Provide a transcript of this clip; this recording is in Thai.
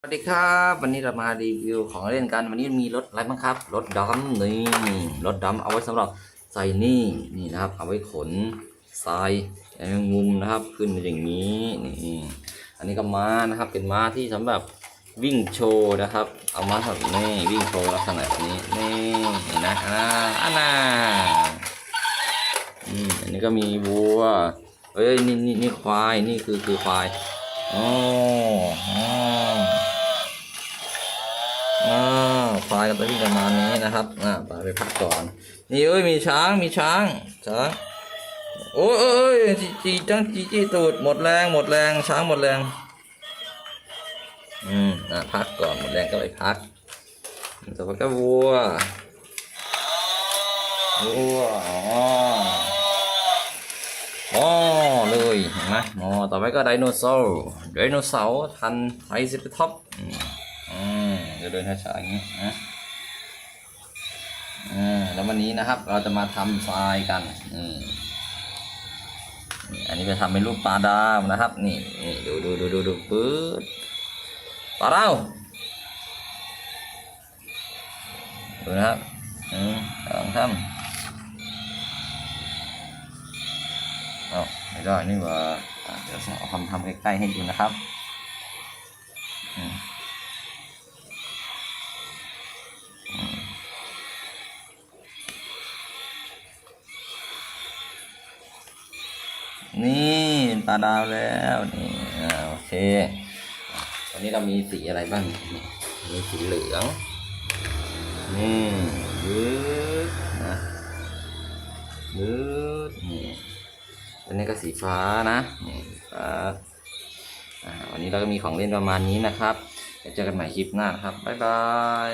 สวัสดีครับ วันนี้เรามารีวิวของเล่นกัน วันนี้มีรถอะไรบ้างครับ รถดำนี่รถดำเอาไว้สำหรับใส่นี่นี่นะครับ เอาไว้ขนทรายแมงมุมนะครับ ขึ้นอย่างนี้นี่อันนี้ก็ม้านะครับเป็นม้าที่สำหรับวิ่งโชว์นะครับ เอาม้าแบบนี้วิ่งโชว์ลักษณะแบบนี้นี่เห็นนะอันน่าอันน่าอืมอันนี้ก็มีวัวเอ้ยนี่นี่นี่ควายนี่คือคือควายอ๋ออ๋อ ควายกันไปที่ประมาณนี้นะครับอ่าไปไปพักก่อนนี่เอ้ยมีช้างมีช้างช้างโอ้ยโอ้ยโอ้จีจีจังจีจีตูดหมดแรงหมดแรงช้างหมดแรง อืมอะพักก่อนหมดแรงก็ไปพักต่อไปก็วัววัวอ๋ออ๋อเลยเห็นไหมอ๋อต่อไปก็ไดโนเสาร์ไดโนเสาร์ทันไทรซิปท็อปอ เดินช้าๆอย่างนี้นะอืมแล้ววันนี้นะครับ เราจะมาทำทรายกันอืมอันนี้จะทำเป็นรูปปลาดาวนะครับ นี่นี่ดูดูดูดูดูปื๊ดปลาดาวดูนะครับอืมลองทำเอาไม่ได้นี่หว่าอะเดี๋ยวเอาทำทำใกล้ๆให้ดูนะครับ อืม นี่เป็นปลาดาวแล้วนี่โอเคอะวันนี้เรามีสีอะไรบ้างนี่มีสีเหลืองนี่ยืดนะยืดนี่อันนี้ก็สีฟ้านะนี่ฟ้าวันนี้เราก็มีของเล่นประมาณนี้นะครับเจอกันใหม่คลิปหน้าครับบ๊ายบาย